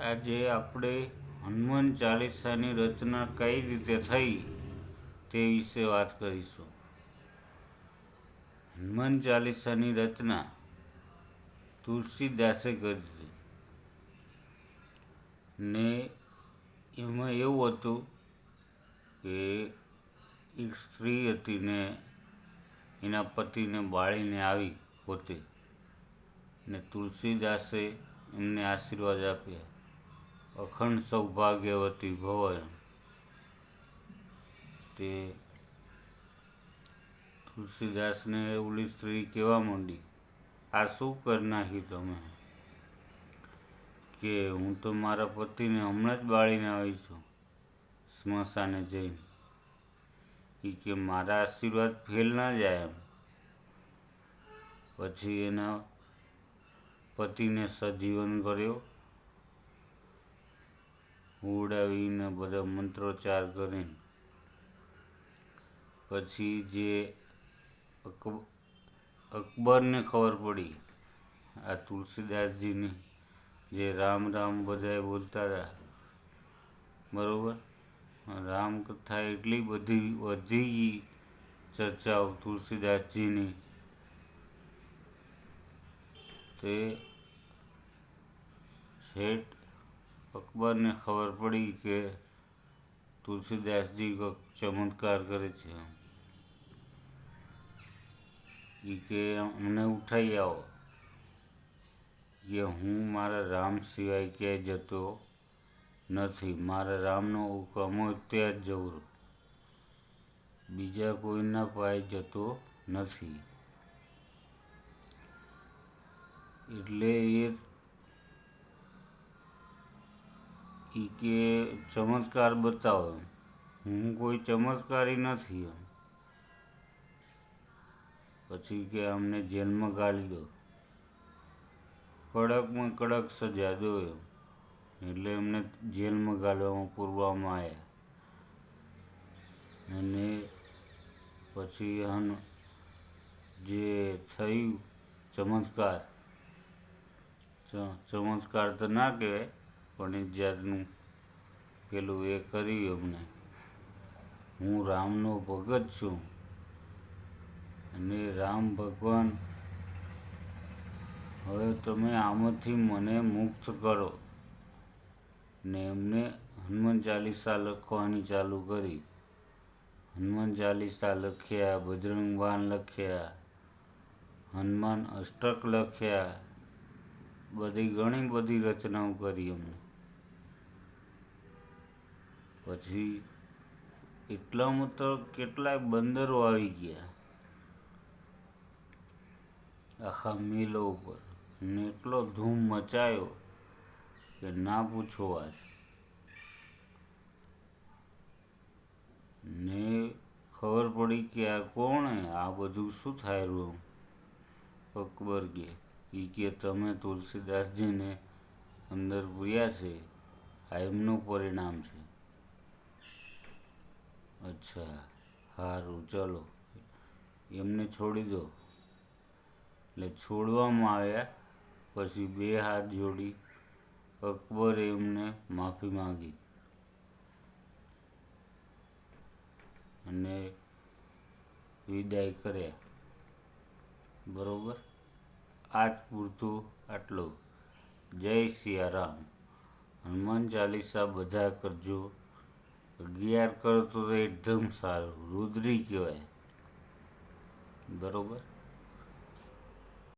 આજે આપણે હનુમાન ચાલીસાની રચના કઈ રીતે થઈ તે વિશે વાત કરીશું. હનુમાન ચાલીસાની રચના તુલસીદાસે કરી હતી. ને એમાં એવું હતું કે એક સ્ત્રી હતી ને એના પતિને બાળીને આવી પોતે. ને તુલસીદાસે એમને આશીર્વાદ આપ્યા. અખંડ સૌભાગ્યવતી ભવ તે તુલસીદાસને ઓલી સ્ત્રી કહેવા માંડી? આ શું કરી નાખ્યું તમે? કે હું તો મારા પતિને હમણાં જ બાળીને આવી છું, સ્મશાને જઈને. એ કે મારા આશીર્વાદ ફેલ ના જાય એમ. પછી એના પતિને સજીવન કર્યો. ઉડાવીને બધા મંત્રોચ્ચાર કરીને. પછી જે અકબ અકબરને ખબર પડી, આ તુલસીદાસજીની, જે રામ રામ બધાએ બોલતા હતા. બરાબર? રામ કથા એટલી બધી વધી ચર્ચાઓ તુલસીદાસજીની. તે શેઠ અકબરને ખબર પડી કે તુલસીદાસજી ચમત્કાર કરે છે. એ કે, અમને ઉઠાઈ આવો. કે હું મારા રામ સિવાય ક્યાંય જતો નથી. મારા રામનો હુકમ હોય ત્યાં જ જવું. બીજા કોઈના પાય જતો નથી. એટલે એ ઈ કે ચમત્કાર બતાવો. હું કોઈ ચમત્કારી નથી એમ. પછી કે અમને જેલમાં ગાળી દો. કડકમાં કડક સજા દો એટલે એમને જેલમાં ગાળવામાં પૂરવામાં આવ્યા. અને પછી જે થયું ચમત્કાર ચમત્કાર તો ના કહેવાય પણ એ જાતનું પેલું એ કર્યું અમને. હું રામનો ભગત છું અને રામ ભગવાન, હવે તમે આમાંથી મને મુક્ત કરો. ને એમને હનુમાન ચાલીસા લખવાની ચાલુ કરી. હનુમાન ચાલીસા લખ્યા, બજરંગ બાણ લખ્યા, હનુમાન અષ્ટક લખ્યા, બધી ઘણી બધી રચનાઓ કરી એમને પછી એટલામાં તો કેટલાય બંદરો આવી ગયા. આખા મિલો ઉપર. ને એટલો ધૂમ મચાયો કે ના પૂછો વાત. ને ખબર પડી કે આ કોણે આ બધું શું થાય રહ્યું? અકબર કે એ કે તમે તુલસીદાસજીને અંદર પૂર્યા છે. આ એમનું પરિણામ છે. અચ્છા સારું ચલો. એમને છોડી દો. એટલે છોડવામાં આવ્યા પછી બે હાથ જોડી અકબરે એમને માફી માંગી. અને વિદાય કર્યા. બરોબર? આજ પૂરતું આટલું. જય સિયારામ. હનુમાન ચાલીસા બધા કરજો. અગિયાર કરો તો એકદમ સારું. રુદ્રી કહેવાય. બરોબર?